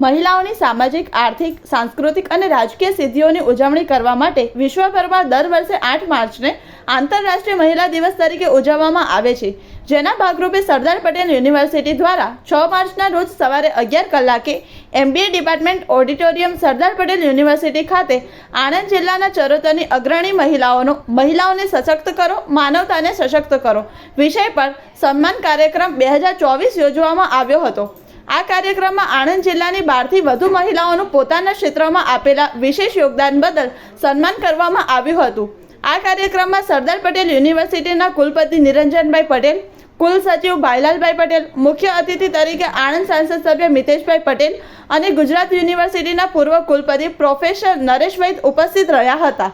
મહિલાઓની સામાજિક, આર્થિક, સાંસ્કૃતિક અને રાજકીય સિદ્ધિઓની ઉજવણી કરવા માટે વિશ્વભરમાં દર વર્ષે આઠ માર્ચને આંતરરાષ્ટ્રીય મહિલા દિવસ તરીકે ઉજવવામાં આવે છે. જેના ભાગરૂપે સરદાર પટેલ યુનિવર્સિટી દ્વારા છ માર્ચના રોજ સવારે અગિયાર કલાકે MBA department auditorium Sardar Patel university ખાતે આણંદ જિલ્લાના ચરોતરની અગ્રણી મહિલાઓનો, મહિલાઓને સશક્ત કરો, માનવતાને સશક્ત કરો વિષય પર સન્માન કાર્યક્રમ બે હજાર ચોવીસ યોજવામાં આવ્યો હતો. આ કાર્યક્રમમાં આણંદ જિલ્લાની બારથી વધુ મહિલાઓનું પોતાના ક્ષેત્રમાં આપેલા વિશેષ યોગદાન બદલ સન્માન કરવામાં આવ્યું હતું. આ કાર્યક્રમમાં સરદાર પટેલ યુનિવર્સિટીના કુલપતિ નિરંજનભાઈ પટેલ, કુલ સચિવ ભાઈલાલભાઈ પટેલ, મુખ્ય અતિથિ તરીકે આણંદ સાંસદ સભ્ય મિતેશભાઈ પટેલ અને ગુજરાત યુનિવર્સિટીના પૂર્વ કુલપતિ પ્રોફેસર નરેશ વૈદ ઉપસ્થિત રહ્યા હતા.